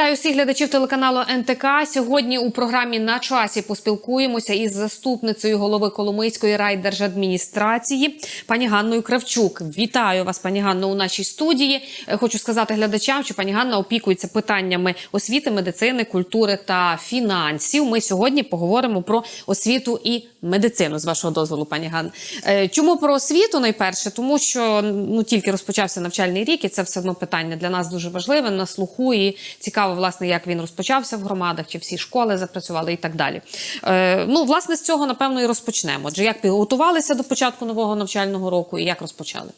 Вітаю всіх глядачів телеканалу НТК. Сьогодні у програмі на часі поспілкуємося із заступницею голови Коломийської райдержадміністрації пані Ганною Кравчук. Вітаю вас, пані Ганно, у нашій студії. Е, Хочу сказати глядачам, що пані Ганна опікується питаннями освіти, медицини, культури та фінансів. Ми сьогодні поговоримо про освіту і медицину. З вашого дозволу, пані Ганна. Е, Чому про освіту найперше? Тому що ну тільки розпочався навчальний рік, і це все одно питання для нас дуже важливе на слуху. І цікаво, власне, як він розпочався в громадах, чи всі школи запрацювали і так далі. Е, ну, власне, з цього напевно і розпочнемо. Отже, як підготувалися до початку нового навчального року і як розпочали?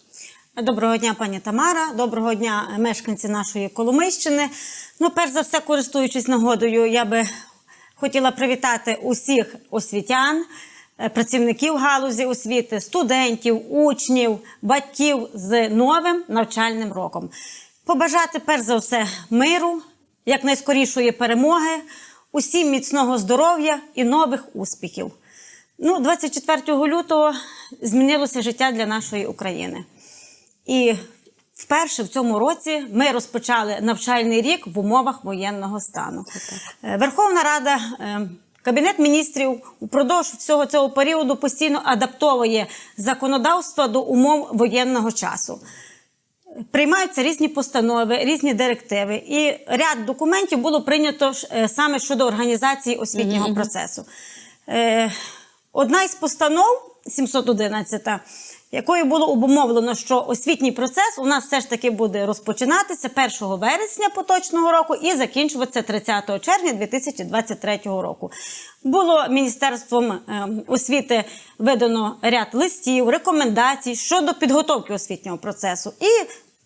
Доброго дня, пані Тамара. Доброго дня, мешканці нашої Коломийщини. Ну, перш за все, користуючись нагодою, я би хотіла привітати усіх освітян, е, працівників галузі освіти, студентів, учнів, батьків з новим навчальним роком. Побажати перш за все миру, якнайскорішої перемоги, усім міцного здоров'я і нових успіхів. Ну, 24 лютого змінилося життя для нашої України. І вперше в цьому році ми розпочали навчальний рік в умовах воєнного стану. Е, Верховна Рада. е, Кабінет міністрів упродовж всього цього періоду постійно адаптовує законодавство до умов воєнного часу. Приймаються різні постанови, різні директиви, і ряд документів було прийнято е, саме щодо організації освітнього процесу. Е, Одна із постанов 711, якою було обумовлено, що освітній процес у нас все ж таки буде розпочинатися 1 вересня поточного року і закінчуватися 30 червня 2023 року. Було міністерством е, освіти видано ряд листів, рекомендацій щодо підготовки освітнього процесу. І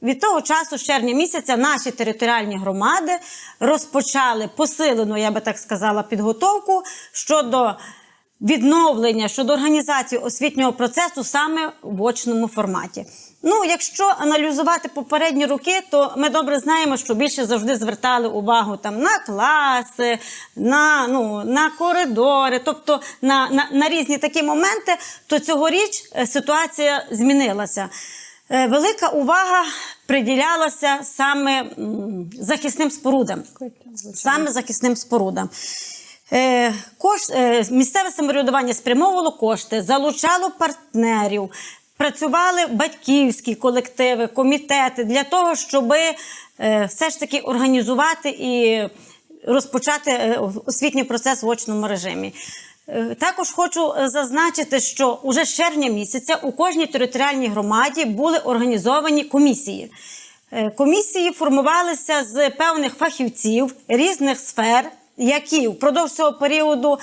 від того часу, з червня місяця, наші територіальні громади розпочали посилену, я би так сказала, підготовку щодо відновлення щодо організації освітнього процесу саме в очному форматі. Ну, якщо аналізувати попередні роки, то ми добре знаємо, що більше завжди звертали увагу там на класи, на, ну, на коридори, тобто на, на, на різні такі моменти, то цьогоріч е, ситуація змінилася. Е, Велика увага приділялася саме захисним спорудам. Саме захисним спорудам. Е, кош, е, місцеве самоврядування спрямовувало кошти, залучало партнерів, працювали батьківські колективи, комітети для того, щоб все ж таки організувати і розпочати освітній процес в очному режимі. Е, Також хочу е, зазначити, що уже з червня місяця у кожній територіальній громаді були організовані комісії. Е, Комісії формувалися з певних фахівців різних сфер, які впродовж цього періоду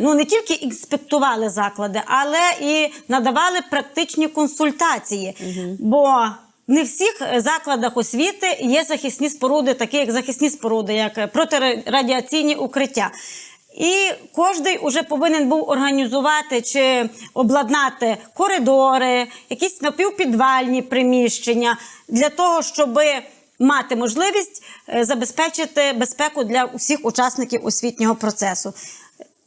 ну не тільки інспектували заклади, але і надавали практичні консультації. Бо не в всіх закладах освіти є захисні споруди, такі як захисні споруди, як протирадіаційні укриття. І кожен уже повинен був організувати чи обладнати коридори, якісь напівпідвальні приміщення для того, щоб мати можливість е, забезпечити безпеку для усіх учасників освітнього процесу.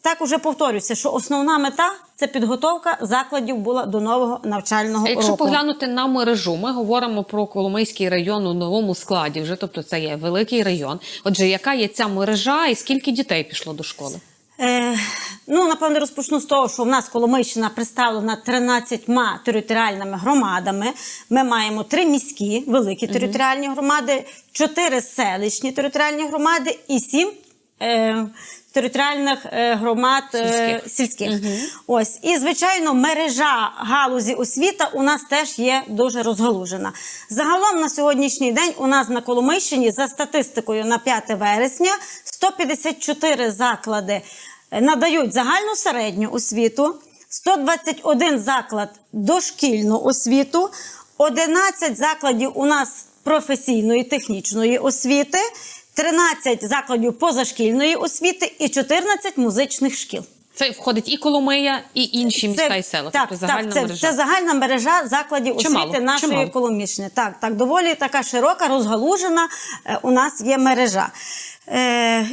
Так уже повторюся, що основна мета це підготовка закладів була до нового навчального А Якщо року. поглянути на мережу, ми говоримо про Коломийський район у новому складі. Вже тобто це є великий район. Отже, яка є ця мережа і скільки дітей пішло до школи? Е, ну, напевно, розпочну з того, що в нас Коломийщина представлена 13 територіальними громадами. Ми маємо три міські великі територіальні громади, чотири селищні територіальні громади і сім. Е, Територіальних е, громад е, Сільських. сільських. Ось. І, звичайно, мережа галузі освіта у нас теж є дуже розгалужена. Загалом на сьогоднішній день у нас на Коломийщині за статистикою на 5 вересня 154 заклади е, надають загальну середню освіту, 121 заклад дошкільну освіту, 11 закладів у нас професійної технічної освіти, 13 закладів позашкільної освіти і 14 музичних шкіл. Це входить і Коломия, і інші міста і села. Так, тобто загальна так, це, мережа. це загальна мережа закладів Чимало, освіти нашої чимало. Коломіщини. Так, так, доволі така широка, розгалужена е, у нас є мережа. Е,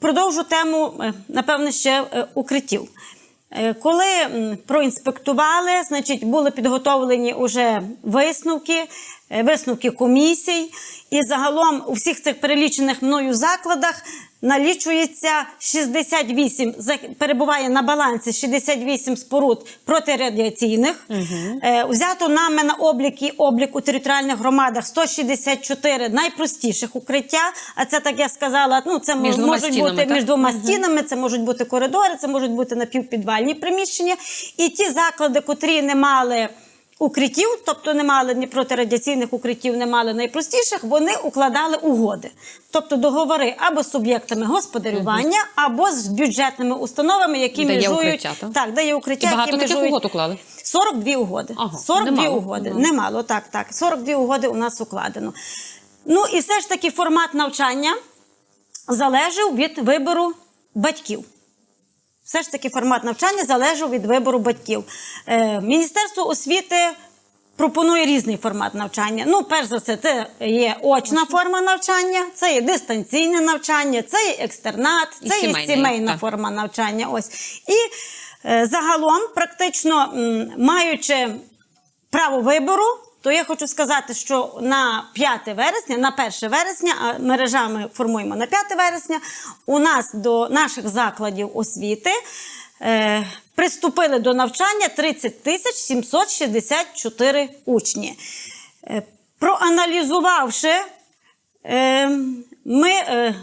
продовжу тему, е, напевне, ще е, укриттів. Е, Коли проінспектували, значить, були підготовлені уже висновки. Е, висновки комісій. І загалом у всіх цих перелічених мною закладах налічується 68, за- перебуває на балансі 68 споруд протирадіаційних. Е, взято нами на облік і облік у територіальних громадах 164 найпростіших укриття. А це так я сказала, ну це Між можуть стінами, бути так? між двома стінами, це можуть бути коридори, це можуть бути напівпідвальні приміщення. І ті заклади, котрі не мали. Укриттів, тобто не мали ні протирадіаційних укриттів, не мали найпростіших, вони укладали угоди, тобто договори або з суб'єктами господарювання, або з бюджетними установами, які Де є межують укриття, так? так, де є укриття, І багато які таких межують... угод уклали? 42 угоди. Ага, 42 немало. угоди. Ага. Немало, так, так. 42 угоди у нас укладено. Ну і все ж таки формат навчання залежав від вибору батьків. Все ж таки формат навчання залежав від вибору батьків. Е, Міністерство освіти пропонує різний формат навчання. Ну, перш за все, це є очна форма навчання, це є дистанційне навчання, це є екстернат, І це сімейне, є сімейна так. форма навчання. Ось. І е, загалом, практично м, маючи право вибору, то я хочу сказати, що на 5 вересня, на 1 вересня, а мережа ми формуємо на 5 вересня, у нас до наших закладів освіти е, приступили до навчання 30 тисяч 764 учні. Е, проаналізувавши, е, ми е,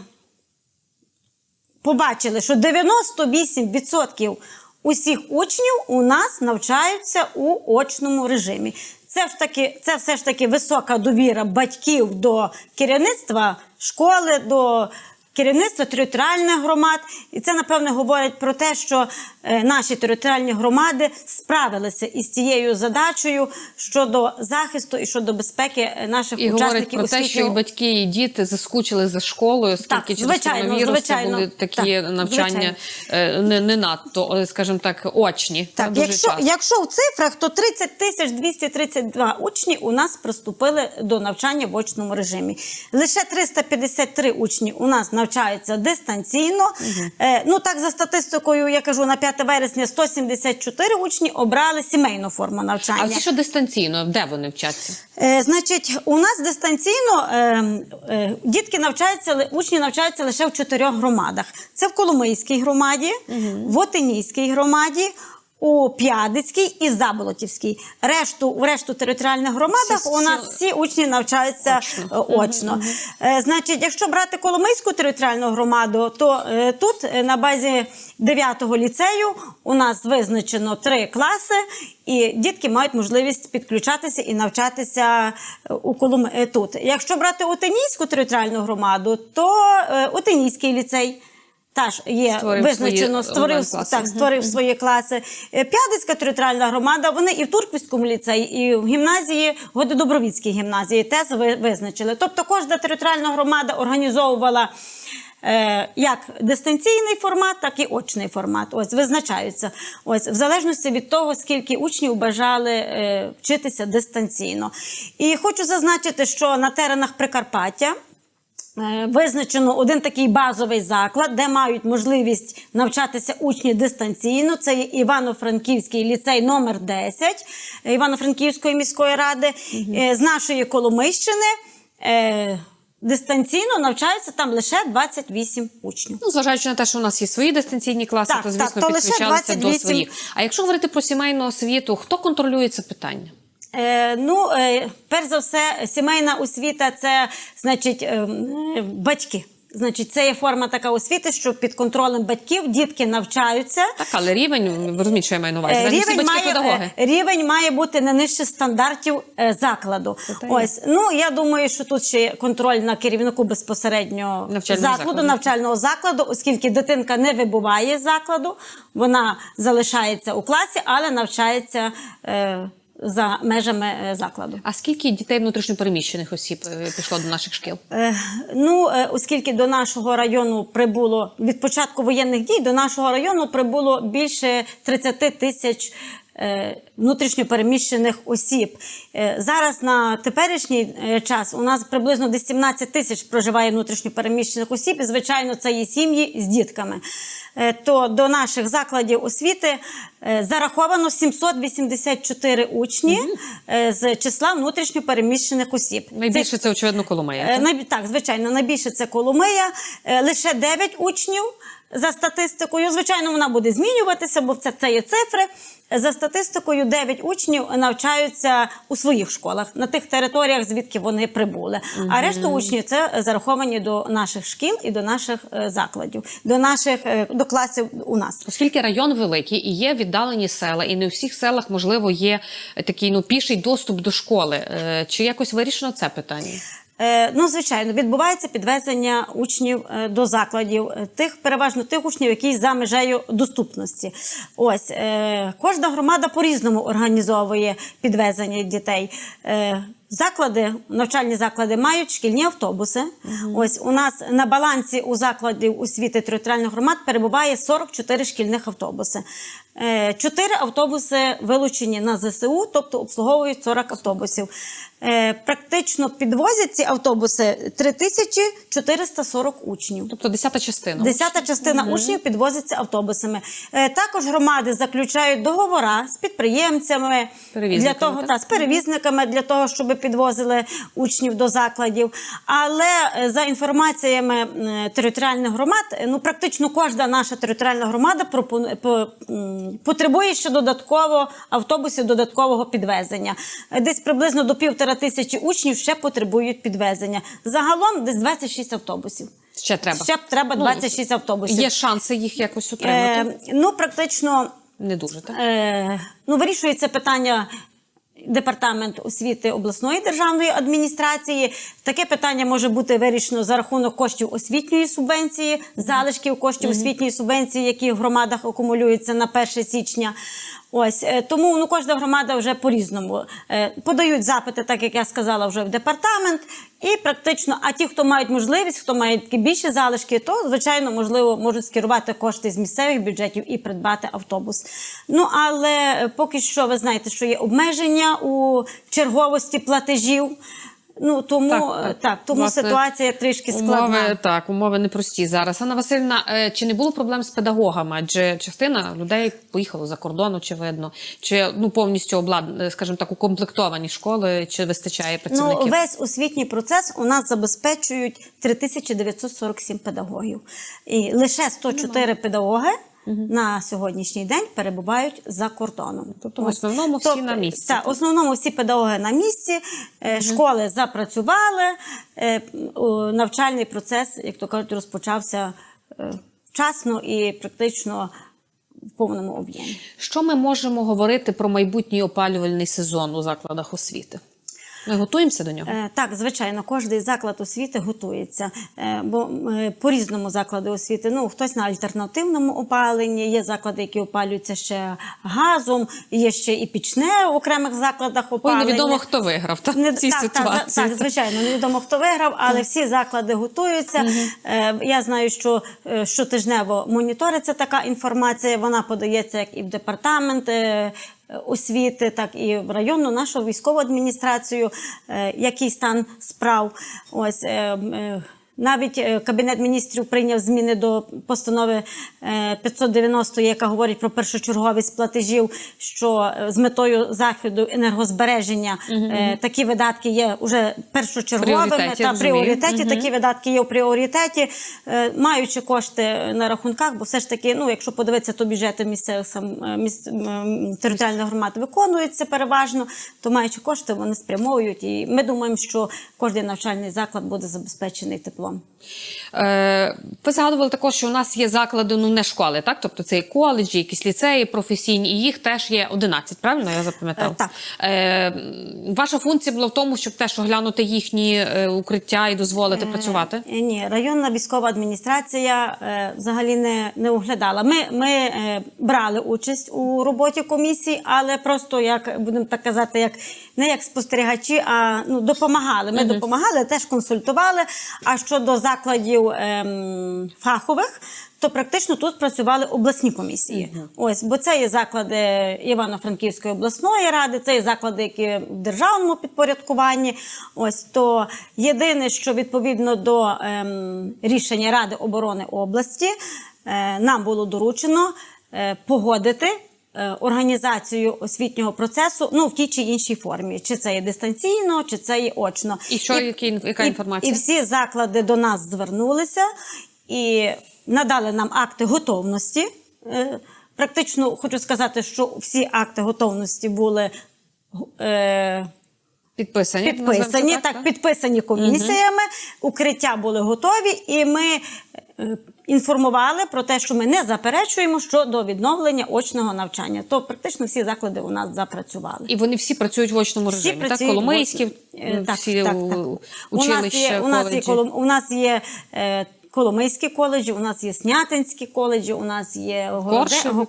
побачили, що 98% усіх учнів у нас навчаються у очному режимі. Це ж таки, це все ж таки висока довіра батьків до керівництва школи, до керівництва територіальних громад. І це, напевне, говорить про те, що е, наші територіальні громади справилися із цією задачею щодо захисту і щодо безпеки е, наших І говорить учасників про те, що і батьки, і діти заскучили за школою, оскільки через звичайно, коронавірус були такі Так, навчання е, не, не надто, скажімо так, очні. Так, дуже якщо, часто. якщо в цифрах, то 30 тисяч 232 учні у нас приступили до навчання в очному режимі. Лише 353 учні у нас навчаються дистанційно. Е, ну так за статистикою, я кажу, на 5 вересня 174 учні обрали сімейну форму навчання. А ті, що дистанційно, де вони вчаться? Е, значить, у нас дистанційно е, е, дітки навчаються, учні навчаються лише в чотирьох громадах: це в Коломийській громаді, в Отинійській громаді. У П'ядицькій і Заболотівській. Решту, у решту територіальних громадах Всі- у нас всі- учні навчаються Очно. очно. очно. Е, значить, якщо брати Коломийську територіальну громаду, то е, тут е, на базі 9-го ліцею у нас визначено три класи, і дітки мають можливість підключатися і навчатися е, у Колом... е, тут. Якщо брати Отинійську територіальну громаду, то е, Отинійський ліцей. Теж є Створив визначено, свої створив, так, створив свої класи. Е, П'ядицька територіальна громада, вони і в Турківському ліцеї, і в гімназії, Гододобровіцькій гімназії теж визначили. Тобто кожна територіальна громада організовувала е, як дистанційний формат, так і очний формат. Ось визначаються. Ось в залежності від того, скільки учнів бажали е, вчитися дистанційно. І хочу зазначити, що на теренах Прикарпаття. Е, Визначено один такий базовий заклад, де мають можливість навчатися учні дистанційно. Це Івано-Франківський ліцей номер 10 Івано-Франківської міської ради Е, з нашої Коломийщини. е, Дистанційно навчаються там лише 28 учнів. Ну, зважаючи на те, що у нас є свої дистанційні класи, Так, то так, звісно то лише підключалися до своїх. А якщо говорити про сімейну освіту, хто контролює це питання? Е, ну, е, перш за все, сімейна освіта це значить е, батьки. Значить, це є форма така освіти, що під контролем батьків дітки навчаються. Так, але рівень, розумієте, що я маю на увазі. Рівень має, педагоги. рівень має бути не нижче стандартів закладу. Це є. Ось ну я думаю, що тут ще контроль на керівнику безпосередньо Навчального закладу, закладу. навчального закладу, оскільки дитинка не вибуває з закладу, вона залишається у класі, але навчається е, за межами е, закладу. А скільки дітей внутрішньопереміщених осіб е, пішло до наших шкіл? Е, Ну, оскільки до нашого району прибуло від початку воєнних дій, до нашого району прибуло більше 30 тисяч. Внутрішньопереміщених осіб зараз на теперішній час у нас приблизно десь 17 тисяч проживає внутрішньопереміщених осіб. І звичайно, це є сім'ї з дітками. Е, то до наших закладів освіти е, зараховано 784 учні е, з числа внутрішньопереміщених осіб. Найбільше це, очевидно, Коломия. Так? Так, звичайно, найбільше це Коломия. Лише 9 учнів за статистикою. Звичайно, вона буде змінюватися, бо це, це є цифри. За статистикою, 9 учнів навчаються у своїх школах на тих територіях, звідки вони прибули. А решта учнів це зараховані до наших шкіл і до наших е, закладів, до наших е, до класів у нас. Оскільки район великий і є віддалені села, і не у всіх селах, можливо, є такий ну піший доступ до школи. Е, Чи якось вирішено це питання? Е, Ну, звичайно, відбувається підвезення учнів е, до закладів, е, тих переважно тих учнів, які за межею доступності. Ось кожна громада по-різному організовує підвезення дітей. Заклади, навчальні заклади мають шкільні автобуси. Ось у нас на балансі у закладів освіти територіальних громад перебуває 44 шкільних автобуси. Е, Чотири автобуси вилучені на ЗСУ, тобто обслуговують 40 автобусів. Е, Практично підвозять ці автобуси 3440 учнів. Тобто десята частина. Десята частина учнів підвозиться автобусами. Е, Також громади заключають договора з підприємцями для того, так? та, з перевізниками для того, щоб підвозили учнів до закладів. Але за інформаціями територіальних громад, ну практично кожна наша територіальна громада пропону- по- м, потребує ще додатково автобусів додаткового підвезення. Е, Десь приблизно до півтора тисячі учнів ще потребують підвезення. Загалом десь 26 автобусів. Ще треба. Ще треба 26 автобусів. Є шанси їх якось отримати? Е, ну, практично Не дуже так. е, ну, вирішується питання. Департамент освіти обласної державної адміністрації таке питання може бути вирішено за рахунок коштів освітньої субвенції, залишків коштів освітньої субвенції, які в громадах акумулюються на 1 січня. Ось е, тому ну кожна громада вже по-різному е, подають запити, так як я сказала, вже в департамент, і практично, а ті, хто мають можливість, хто має такі більші залишки, то звичайно можливо можуть скерувати кошти з місцевих бюджетів і придбати автобус. Ну але поки що ви знаєте, що є обмеження у черговості платежів. Ну тому Так, так, так. тому Власне, ситуація трішки складна. Умови так, умови непрості зараз. Анна Васильівна, е, чи не було проблем з педагогами? Адже частина людей поїхала за кордон, очевидно, чи ну повністю облад, е, скажімо так, укомплектовані школи, чи вистачає Ну, весь освітній процес у нас забезпечують 3947 педагогів. І лише 104 педагоги на сьогоднішній день перебувають за кордоном. Тобто в основному всі Тобто, на місці. Так, в основному всі педагоги на місці, е, школи запрацювали, е, навчальний процес, як то кажуть, розпочався е, вчасно і практично в повному об'ємі. Що ми можемо говорити про майбутній опалювальний сезон у закладах освіти? Ми готуємося до нього? Е, Так, звичайно, кожний заклад освіти готується, е, бо е, по-різному заклади освіти. Ну, хтось на альтернативному опаленні, є заклади, які опалюються ще газом, є ще і пічне в окремих закладах Ой, опалення. невідомо, хто виграв та, Не- в цій так, ситуації. Так, так, звичайно, невідомо хто виграв, але всі заклади готуються. Е, Я знаю, що щотижнево моніториться така інформація. Вона подається як і в департамент. Освіти, так і в районну нашу військову адміністрацію, е, який стан справ. Ось е, е, навіть е, кабінет міністрів прийняв зміни до постанови е, 590, яка говорить про першочерговість платежів, що е, з метою заходу енергозбереження е, такі видатки є уже першочерговими Пріоритеті, та пріоритеті. Такі видатки є в пріоритеті, Е, маючи кошти на рахунках, бо все ж таки, ну якщо подивитися, то бюджети місцевих сам е, міс, територіальних громад виконуються переважно, то маючи кошти, вони спрямовують. І ми думаємо, що кожен навчальний заклад буде забезпечений теплом. Е, ви згадували також, що у нас є заклади, ну не школи, так? Тобто це і коледжі, якісь ліцеї професійні, і їх теж є 11, правильно? Я запам'ятала. Е, так. Е, ваша функція була в тому, щоб теж оглянути їхні укриття і дозволити працювати. Е, Ні, районна військова адміністрація е, взагалі не, не оглядала. Ми, ми е, брали участь у роботі комісії, але просто як будемо так казати, як не як спостерігачі, а ну, допомагали. Ми допомагали, теж консультували. А щодо закладів ем, фахових, то практично тут працювали обласні комісії. Ось, бо це є заклади Івано-Франківської обласної ради, це є заклади, які в державному підпорядкуванні. Ось то єдине, що відповідно до ем, рішення Ради оборони області, е, нам було доручено е, погодити. Е, Організацію освітнього процесу ну в тій чи іншій формі, чи це є дистанційно, чи це є очно, І що, які- яка інформація? І всі заклади до нас звернулися і надали нам акти готовності. Е, Практично хочу сказати, що всі акти готовності були е, Підписані. підписані, це так, підписані комісіями, укриття були готові, і ми е, інформували про те, що ми не заперечуємо щодо відновлення очного навчання. То практично всі заклади у нас запрацювали. І вони всі працюють в очному Всі режимі. Так, Коломийські, в- е, так, всі так, так. училища, у нас є, у нас є. Колом- у нас є е, Коломийські коледжі, у нас є Снятинські коледжі, у нас є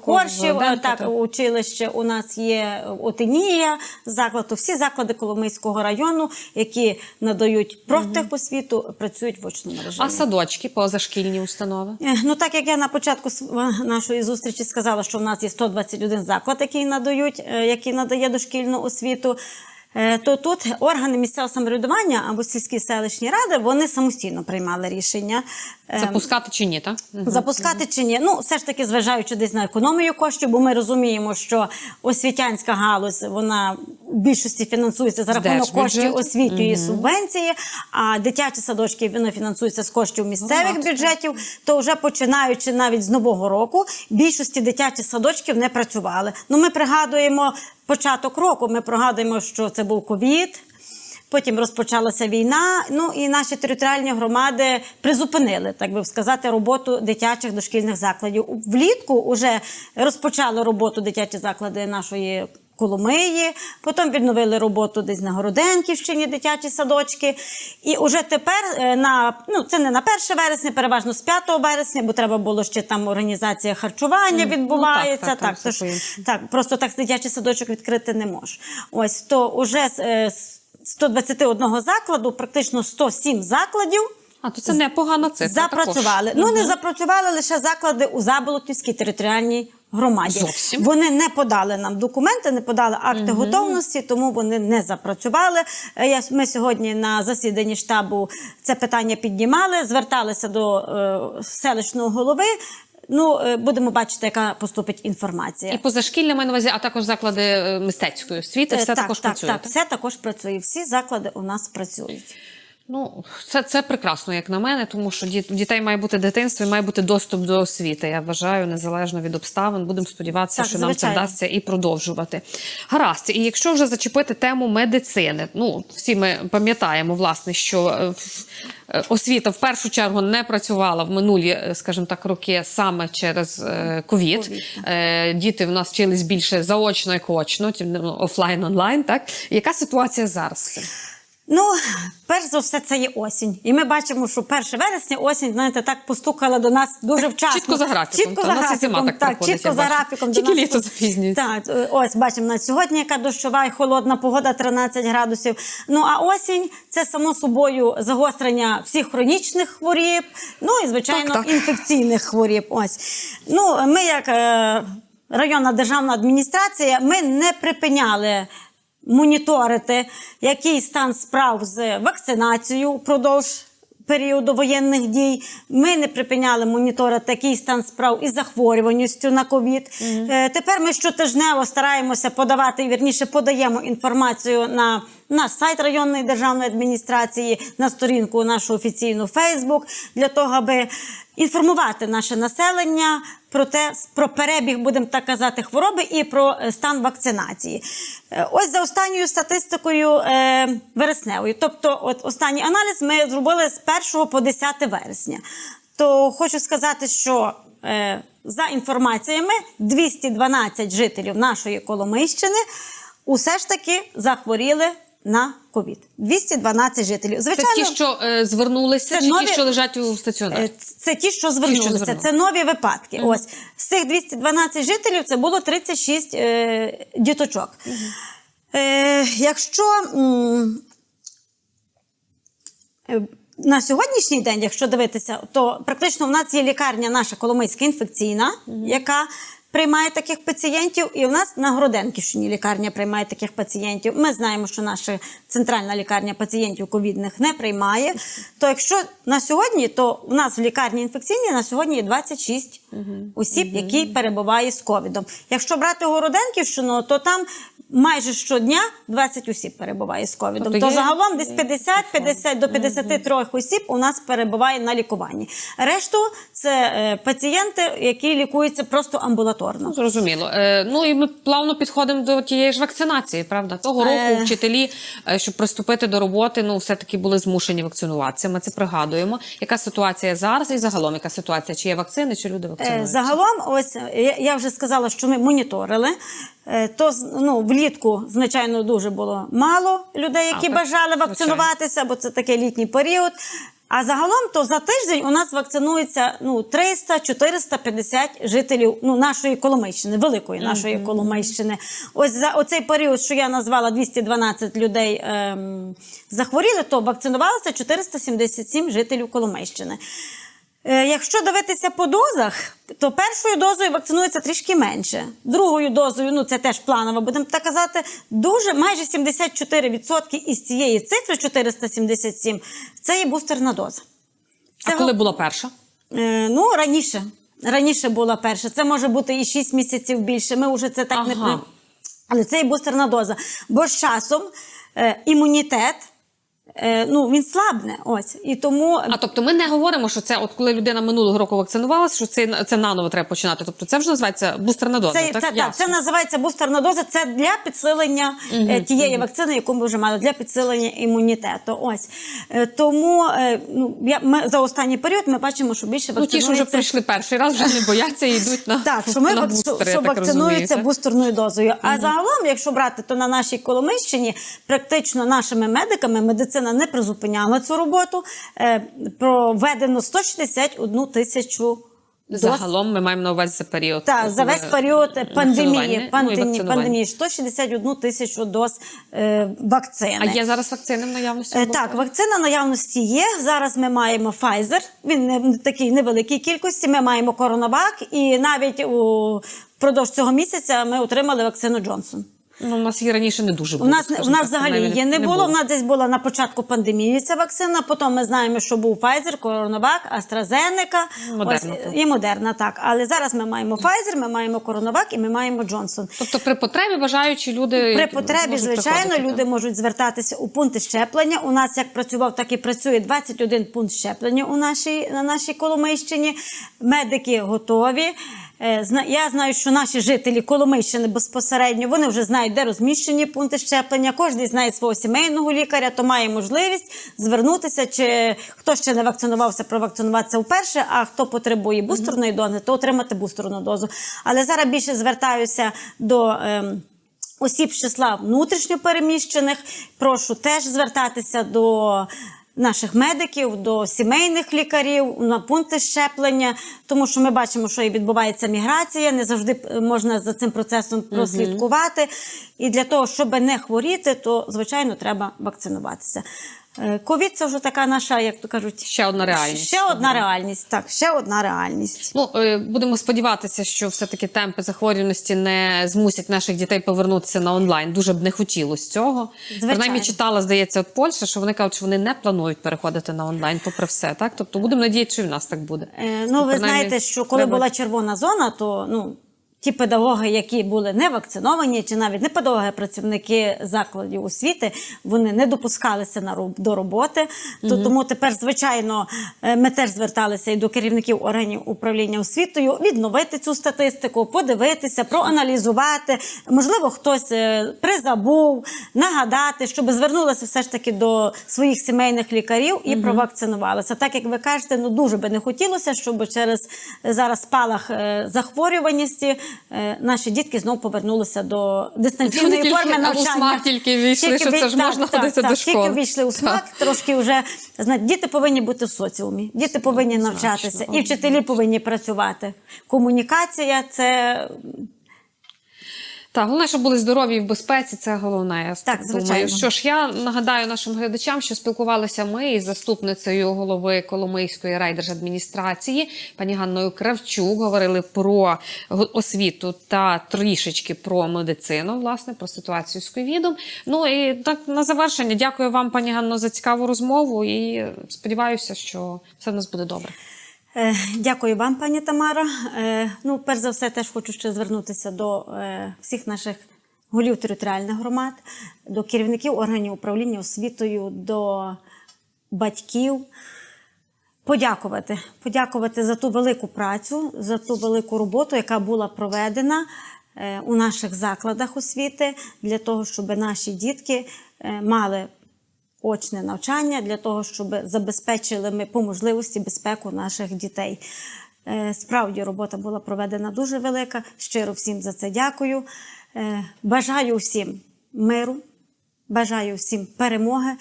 Коршів, е, так, училище, у нас є Отинія, заклад, то всі заклади Коломийського району, які надають профтехосвіту, працюють в очному режимі. А садочки, позашкільні установи? Е, Ну, так як я на початку нашої зустрічі сказала, що в нас є 121 заклад, який надають, е, який надає дошкільну освіту. Е, То тут органи місцевого самоврядування або сільські селищні ради вони самостійно приймали рішення. е, Запускати чи ні, так? Запускати чи ні? Ну, все ж таки, зважаючи десь на економію коштів, бо ми розуміємо, що освітянська галузь вона в більшості фінансується за рахунок коштів освіти і субвенції, а дитячі садочки вони фінансуються з коштів місцевих бюджетів. То вже починаючи навіть з нового року, більшості дитячих садочків не працювали. Ну, ми пригадуємо початок року. Ми пригадуємо, що це був ковід. Потім розпочалася війна. Ну і наші територіальні громади призупинили, так би сказати, роботу дитячих дошкільних закладів. Влітку вже розпочали роботу дитячі заклади нашої. Коломиї, потім відновили роботу десь на Городенківщині, дитячі садочки. І вже тепер е, на ну це не на 1 вересня, переважно з 5 вересня, бо треба було ще там організація харчування відбувається. так, так, там тож- так, просто так дитячий садочок відкрити не може. Ось то уже з е, з 121 закладу, практично 107 закладів. А то це непогана цифра. Запрацювали. також. Ну не запрацювали лише заклади у Заболотівській територіальній громаді. Зовсім. Вони не подали нам документи, не подали акти готовності, тому вони не запрацювали. Е, ми сьогодні на засіданні штабу це питання піднімали, зверталися до е, селищного голови. Ну е, будемо бачити, яка поступить інформація. І позашкільне маю на увазі, а також заклади мистецької освіти, все так, також так, працює. так, все також працює. Всі заклади у нас працюють. Ну, це, це прекрасно, як на мене, тому що діт- у дітей має бути дитинство і має бути доступ до освіти. Я вважаю, незалежно від обставин. Будемо сподіватися, Так, що нам це вдасться і продовжувати. Гаразд, і якщо вже зачепити тему медицини, ну всі ми пам'ятаємо, власне, що е, е, освіта в першу чергу не працювала в минулі, е, скажімо так, роки саме через ковід. Діти в нас вчились більше заочно, як очно, ну, офлайн, онлайн. Так яка ситуація зараз? Ну, перш за все, це є осінь. І ми бачимо, що 1 вересня осінь, знаєте, так постукала до нас дуже вчасно. чітко за графіком. Чітко за графіком. зима так так, чітко за графіком. до Тільки нас літо запізнюється. Так, е, ось бачимо на сьогодні, яка дощова і холодна погода 13 градусів. Ну а осінь це само собою загострення всіх хронічних хворіб, ну і звичайно Так, так. інфекційних хворіб. Ось ну ми, як е, районна державна адміністрація, ми не припиняли моніторити, який стан справ з вакцинацією впродовж періоду воєнних дій. Ми не припиняли моніторити який стан справ із захворюваністю на ковід. Е, Тепер ми щотижнево стараємося подавати, вірніше подаємо інформацію на наш сайт районної державної адміністрації, на сторінку нашу офіційну Фейсбук, для того, аби інформувати наше населення про те, про перебіг, будемо так казати, хвороби і про е, стан вакцинації. Е, Ось за останньою статистикою е, вересневою. Тобто, от останній аналіз ми зробили з 1 по 10 вересня. То хочу сказати, що за інформаціями 212 жителів нашої Коломийщини усе ж таки захворіли на ковід. 212 жителів. Це ті, що е, звернулися, Це чи нові- ті, що лежать у стаціонарі? Е, Це ті, що звернулися. звернули. Це нові випадки. Ось з цих 212 жителів це було 36 е, діточок. Е, якщо м, е, на сьогоднішній день, якщо дивитися, то практично в нас є лікарня наша Коломийська інфекційна, яка приймає таких пацієнтів, і у нас на Гроденківщині лікарня приймає таких пацієнтів. Ми знаємо, що наша центральна лікарня пацієнтів ковідних не приймає. То якщо на сьогодні, то у нас в лікарні інфекційній на сьогодні є 26 осіб, які перебувають з ковідом. Якщо брати Городенківщину, то там майже щодня 20 осіб перебуває з ковідом. Тобто то є- загалом десь 50-50 до 53 осіб у нас перебуває на лікуванні. Решту це е, пацієнти, які лікуються просто амбулаторно. Ну, зрозуміло. Е, ну і ми плавно підходимо до тієї ж вакцинації, правда? Того року Е. вчителі, е, щоб приступити до роботи, ну все-таки були змушені вакцинуватися. Ми це пригадуємо. Яка ситуація зараз і загалом яка ситуація? Чи є вакцини, чи люди Е. Загалом, ось е, я- вже сказала, що ми моніторили. Е, То ну, влітку, звичайно, дуже було мало людей, які так, бажали вакцинуватися, бо це такий літній період. А загалом, то за тиждень у нас вакцинується ну 300-450 жителів ну, нашої Коломийщини, великої нашої Коломийщини. Ось за оцей період, що я назвала 212 людей ем, захворіли, то вакцинувалося 477 жителів Коломийщини. Е, Якщо дивитися по дозах, то першою дозою вакцинується трішки менше. Другою дозою, ну це теж планово, будемо так казати, дуже майже 74% із цієї цифри 477 це є бустерна доза. А Це коли була перша? Е, ну, раніше. Раніше була перша. Це може бути і 6 місяців більше. Ми вже це так не Ага. при- Але це і бустерна доза. Бо з часом е, імунітет е, ну, він слабне. Ось. І тому А тобто ми не говоримо, що це от коли людина минулого року вакцинувалася, що це, це наново треба починати. Тобто це вже називається бустерна доза. Це, так? це, так, це називається бустерна доза. Це для підсилення е, тієї вакцини, яку ми вже мали, для підсилення імунітету. Ось Е, тому е, ну я ми за останній період ми бачимо, що більше Ну, ті, що вже прийшли перший раз, вже не бояться і йдуть на, Так, що ми на бустери, що так вакцинуються бустерною дозою. А загалом, якщо брати, то на нашій Коломийщині практично нашими медиками медицина не призупиняла цю роботу. Е, проведено 161 тисячу. Загалом ми маємо на увазі за період. Так, за весь період вакцинування, пандемії, ну, пандемії, вакцинування. пандемії 161 тисячу доз е, вакцини. А є зараз вакцини в наявності? Е, Так, вакцина наявності є. Зараз ми маємо Pfizer, Він не в такій невеликій кількості. Ми маємо Coronavac і навіть у впродовж цього місяця ми отримали вакцину Джонсон. Ну, у нас її раніше не дуже було. У нас, у нас взагалі її не було. У нас десь була на початку пандемії ця вакцина. Потім ми знаємо, що був Pfizer, CoronaVac, AstraZeneca Модерна, ось, і Модерна. Так, але зараз ми маємо Pfizer, ми маємо CoronaVac і ми маємо Johnson. Тобто при потребі бажаючі люди При потребі, звичайно, люди можуть звертатися у пункти щеплення. У нас як працював, так і працює 21 пункт щеплення у нашій на нашій Коломийщині. Медики готові. Е, Я знаю, що наші жителі Коломийщини безпосередньо вони вже знають, де розміщені пункти щеплення. Кожен знає свого сімейного лікаря, то має можливість звернутися. Чи хто ще не вакцинувався, провакцинуватися вперше, а хто потребує бустерної дози, то отримати бустерну дозу. Але зараз більше звертаюся до. ем, осіб з числа внутрішньопереміщених. Прошу теж звертатися до наших медиків, до сімейних лікарів на пункти щеплення, тому що ми бачимо, що і відбувається міграція, не завжди можна за цим процесом прослідкувати. І для того, щоб не хворіти, то звичайно треба вакцинуватися. Е, Ковід це вже така наша, як то кажуть, Ще одна реальність. Ще одна реальність. Так, ще одна реальність. Ну, е, будемо сподіватися, що все-таки темпи захворюваності не змусять наших дітей повернутися на онлайн. Дуже б не хотілося цього. Звичайно. Принаймні читала, здається, от Польща, що вони кажуть, що вони не планують переходити на онлайн, попри все. Так? Тобто будемо надіятися, що і в нас так буде. Е, Ну, ви знаєте, що коли треба- була червона зона, то ну. Ті педагоги, які були не вакциновані, чи навіть не педагоги, а працівники закладів освіти, вони не допускалися на до роботи. То тому тепер, звичайно, е, ми теж зверталися і до керівників органів управління освітою відновити цю статистику, подивитися, проаналізувати. Можливо, хтось е, призабув, нагадати, щоб звернулися все ж таки до своїх сімейних лікарів і провакцинувалися. Так як ви кажете, ну дуже би не хотілося, щоб через зараз спалах е, захворюваності наші дітки знову повернулися до дистанційної Тільки форми у навчання. смак тільки ввійшли, що це ж так, можна так, ходити так, до Тільки війшли у смак, трошки вже знаєте, діти повинні бути в соціумі, діти повинні навчатися, і вчителі повинні працювати. Комунікація це Так, головне, щоб були здорові і в безпеці, це головне. Я Так, думаю. звичайно. Що ж, я нагадаю нашим глядачам, що спілкувалися ми із заступницею голови Коломийської райдержадміністрації, пані Ганною Кравчук. Говорили про освіту та трішечки про медицину, власне, про ситуацію з ковідом. Ну і так на завершення, дякую вам, пані Ганно, за цікаву розмову. І сподіваюся, що все в нас буде добре. Е, Дякую вам, пані Тамара. Е, Ну, перш за все, теж хочу ще звернутися до е, всіх наших голів територіальних громад, до керівників органів управління освітою, до батьків. Подякувати. Подякувати за ту велику працю, за ту велику роботу, яка була проведена у наших закладах освіти для того, щоб наші дітки мали очне навчання для того, щоб забезпечили ми по можливості безпеку наших дітей. Е, Справді робота була проведена дуже велика. Щиро всім за це дякую. Е, Бажаю всім миру, бажаю всім перемоги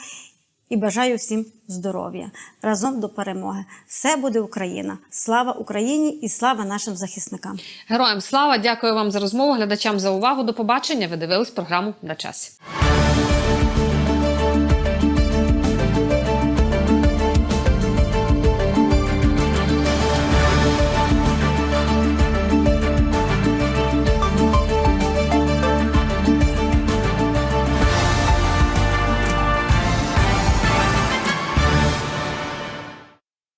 і бажаю всім здоров'я. Разом до перемоги. Все буде Україна. Слава Україні і слава нашим захисникам. Героям слава! Дякую вам за розмову. Глядачам за увагу. До побачення. Ви дивились програму на часі.